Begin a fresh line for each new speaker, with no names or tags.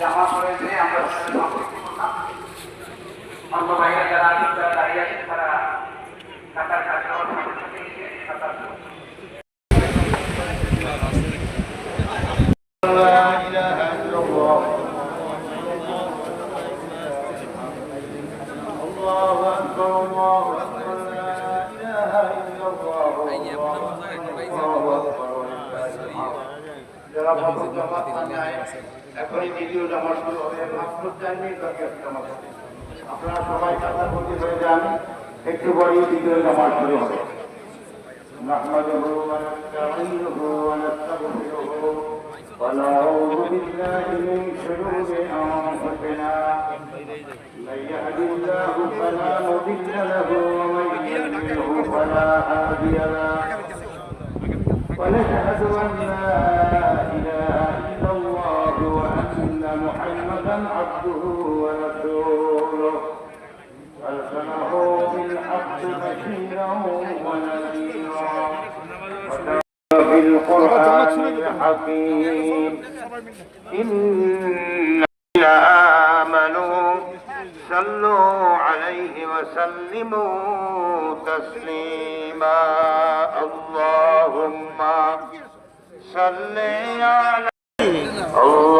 জামা পরে যে আমরা সম্পর্ক
করলাম অন্য বাইরে যারা আছেন যারা দাঁড়িয়ে আছেন তারা টাকার কাজ
الله أكبر الله أكبر الله أكبر
প্রথম জামাত নেয় এখনই দ্বিতীয় জামাত শুরু হবে মাত্র চার মিনিট বাকি আছে জামাত হতে।
আপনারা সবাই কাছাকাছি হয়ে যান একটু পরেই দ্বিতীয় জামাত শুরু হবে نحمده ونستعينه ونستغفره ونعوذ بالله من شرور انفسنا من يهد الله فلا مضل له ومن يضلله فلا هادي له ونشهد ان لا اله الا الله محمدا عبده ورسوله. أرسله بالحق بشيرا ونذيرا. وفي القرآن الحكيم. إن آمنوا صلوا عليه وسلموا تسليما. اللهم صل على اللهم